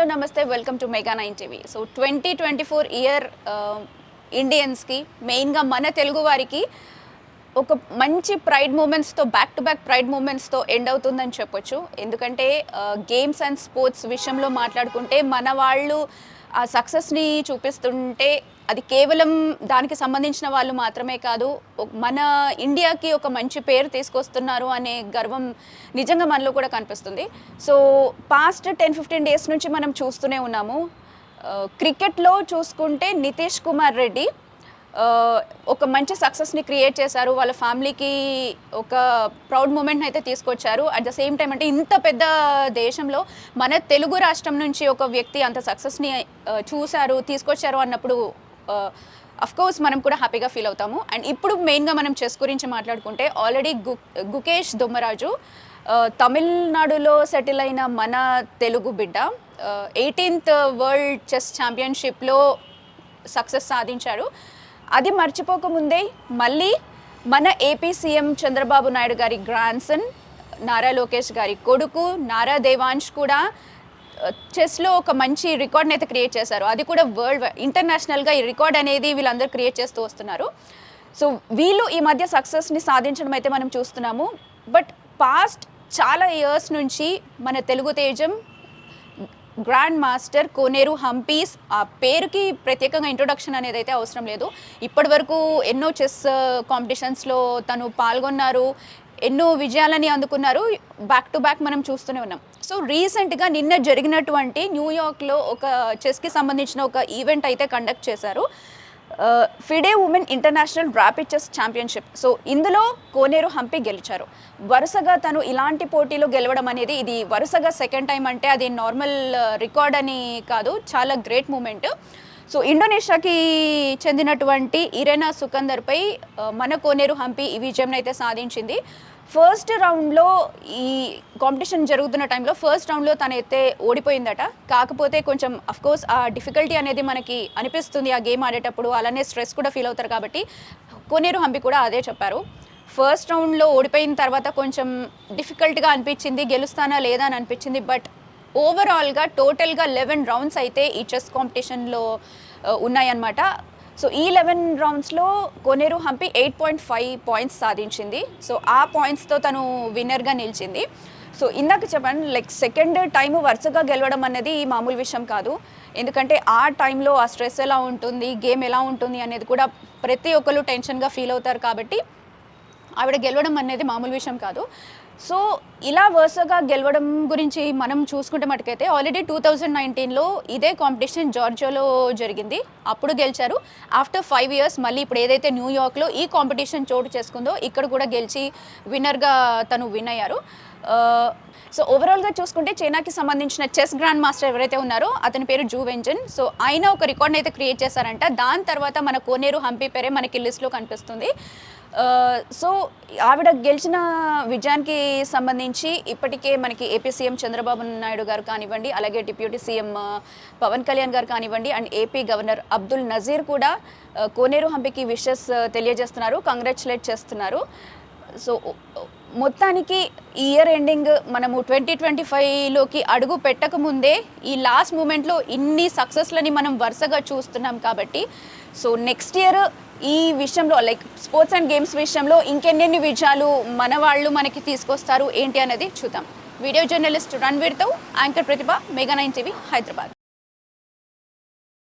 Hello నమస్తే. Welcome to mega nine TV so twenty twenty four year ఇండియన్స్కి మెయిన్గా మన తెలుగు వారికి ఒక మంచి ప్రైడ్ మూమెంట్స్తో బ్యాక్ టు బ్యాక్ ప్రైడ్ మూమెంట్స్తో ఎండ్ అవుతుందని చెప్పొచ్చు. ఎందుకంటే గేమ్స్ అండ్ స్పోర్ట్స్ విషయంలో మాట్లాడుకుంటే మన వాళ్ళు ఆ సక్సెస్ని చూపిస్తుంటే అది కేవలం దానికి సంబంధించిన వాళ్ళు మాత్రమే కాదు మన ఇండియాకి ఒక మంచి పేరు తీసుకొస్తున్నారు అనే గర్వం నిజంగా మనలో కూడా కనిపిస్తుంది. So past ten fifteen days నుంచి మనం చూస్తూనే ఉన్నాము. క్రికెట్లో చూసుకుంటే నితీష్ కుమార్ రెడ్డి ఒక మంచి సక్సెస్ని క్రియేట్ చేశారు. వాళ్ళ ఫ్యామిలీకి ఒక ప్రౌడ్ మూమెంట్ని అయితే తీసుకొచ్చారు. అట్ ద సేమ్ టైం అంటే ఇంత పెద్ద దేశంలో మన తెలుగు రాష్ట్రం నుంచి ఒక వ్యక్తి అంత సక్సెస్ని చూశారు తీసుకొచ్చారు అన్నప్పుడు కోర్స్ మనం కూడా హ్యాపీగా ఫీల్ అవుతాము. అండ్ ఇప్పుడు మెయిన్గా మనం చెస్ గురించి మాట్లాడుకుంటే ఆల్రెడీ గు గుకేష్ దొమ్మరాజు తమిళనాడులో సెటిల్ అయిన మన తెలుగు బిడ్డ ఎయిటీన్త్ వరల్డ్ చెస్ ఛాంపియన్షిప్లో సక్సెస్ సాధించారు. అది మర్చిపోకముందే మళ్ళీ మన ఏపీ సీఎం చంద్రబాబు నాయుడు గారి గ్రాండ్సన్ నారా లోకేష్ గారి కొడుకు నారా దేవాంష్ కూడా చెస్లో ఒక మంచి రికార్డ్ని అయితే క్రియేట్ చేశారు. అది కూడా వరల్డ్ ఇంటర్నేషనల్గా ఈ రికార్డ్ అనేది వీళ్ళందరూ క్రియేట్ చేస్తూ వస్తున్నారు. సో వీళ్ళు ఈ మధ్య సక్సెస్ని సాధించడం అయితే మనం చూస్తున్నాము. బట్ పాస్ట్ చాలా ఇయర్స్ నుంచి మన తెలుగు తేజం గ్రాండ్ మాస్టర్ కోనేరు హంపీస్ ఆ పేరుకి ప్రత్యేకంగా ఇంట్రొడక్షన్ అనేది అయితే అవసరం లేదు. ఇప్పటి వరకు ఎన్నో చెస్ కాంపిటీషన్స్లో uh, తను పాల్గొన్నారు ఎన్నో విజయాలని అందుకున్నారు. బ్యాక్ టు బ్యాక్ మనం చూస్తూనే ఉన్నాం. సో రీసెంట్గా నిన్న జరిగినటువంటి న్యూయార్క్లో ఒక చెస్కి సంబంధించిన ఒక ఈవెంట్ అయితే కండక్ట్ చేశారు. FIDE women international rapid chess championship. So ఇందులో కోనేరు హంపి గెలిచారు. వరుసగా తను ఇలాంటి పోటీలో గెలవడం అనేది ఇది వరుసగా సెకండ్ టైం అంటే అది నార్మల్ రికార్డ్ అని కాదు చాలా గ్రేట్ మూమెంట్. సో ఇండోనేషియాకి చెందినటువంటి ఇరెనా సుకందర్పై మన కోనేరు హంపి ఈ విజయం అయితే సాధించింది. ఫస్ట్ రౌండ్లో ఈ కాంపిటీషన్ జరుగుతున్న టైంలో ఫస్ట్ రౌండ్లో తనైతే ఓడిపోయిందట. కాకపోతే కొంచెం అఫ్కోర్స్ ఆ డిఫికల్టీ అనేది మనకి అనిపిస్తుంది ఆ గేమ్ ఆడేటప్పుడు. అలానే స్ట్రెస్ కూడా ఫీల్ అవుతారు కాబట్టి కోనేరు హంపి కూడా అదే చెప్పారు. ఫస్ట్ రౌండ్లో ఓడిపోయిన తర్వాత కొంచెం డిఫికల్ట్గా అనిపించింది గెలుస్తానా లేదా అని అనిపించింది బట్ ఓవరాల్గా టోటల్గా లెవెన్ రౌండ్స్ అయితే ఈ చెస్ కాంపిటీషన్లో uh, ఉన్నాయన్నమాట. సో ఈ eleven రౌండ్స్లో Koneru Humpy eight point five points సాధించింది. సో ఆ పాయింట్స్తో తను విన్నర్గా నిలిచింది. సో ఇందాక చెప్పాను లైక్ సెకండ్ టైం వరుసగా గెలవడం అనేది మామూలు విషయం కాదు. ఎందుకంటే ఆ టైంలో ఆ స్ట్రెస్ ఎలా ఉంటుంది గేమ్ ఎలా ఉంటుంది అనేది కూడా ప్రతి ఒక్కరు టెన్షన్గా ఫీల్ అవుతారు కాబట్టి ఆవిడ గెలవడం అనేది మామూలు విషయం కాదు. సో ఇలా వరుసగా గెలవడం గురించి మనం చూసుకుంటే మటుకైతే ఆల్రెడీ టూ థౌజండ్ నైన్టీన్లో ఇదే కాంపిటీషన్ జార్జియాలో జరిగింది. అప్పుడు గెలిచారు. ఆఫ్టర్ ఫైవ్ ఇయర్స్ మళ్ళీ ఇప్పుడు ఏదైతే న్యూయార్క్లో ఈ కాంపిటీషన్ చోటు చేసుకుందో ఇక్కడ కూడా గెలిచి విన్నర్గా తను విన్ అయ్యారు. సో ఓవరాల్గా చూసుకుంటే చైనాకి సంబంధించిన చెస్ గ్రాండ్ మాస్టర్ ఎవరైతే ఉన్నారో అతని పేరు జూ వెంజన్. సో ఆయన ఒక రికార్డ్ని అయితే క్రియేట్ చేశారంట. దాని తర్వాత మన కోనేరు హంపి పేరే మనకి లిస్ట్లో కనిపిస్తుంది. సో ఆవిడ గెలిచిన విజయానికి సంబంధించి ఇప్పటికే మనకి ఏపీ సీఎం చంద్రబాబు నాయుడు గారు కానివ్వండి అలాగే డిప్యూటీ సీఎం పవన్ కళ్యాణ్ గారు కానివ్వండి and AP governor Abdul Nazeer కూడా కోనేరు హంపికి విషెస్ తెలియజేస్తున్నారు కంగ్రాచులేట్ చేస్తున్నారు. సో మొత్తానికి ఈ ఇయర్ ఎండింగ్ మనము ట్వంటీ ట్వంటీ ఫైవ్లోకి అడుగు పెట్టకముందే ఈ లాస్ట్ మూమెంట్లో ఇన్ని సక్సెస్లని మనం వరుసగా చూస్తున్నాం కాబట్టి సో నెక్స్ట్ ఇయర్ ఈ విషయంలో లైక్ స్పోర్ట్స్ అండ్ గేమ్స్ విషయంలో ఇంకెన్నెన్ని విజయాలు మన వాళ్ళు మనకి తీసుకొస్తారు ఏంటి అనేది చూద్దాం. Video journalist రణ్వీర్తో anchor Pratibha mega nine TV Hyderabad.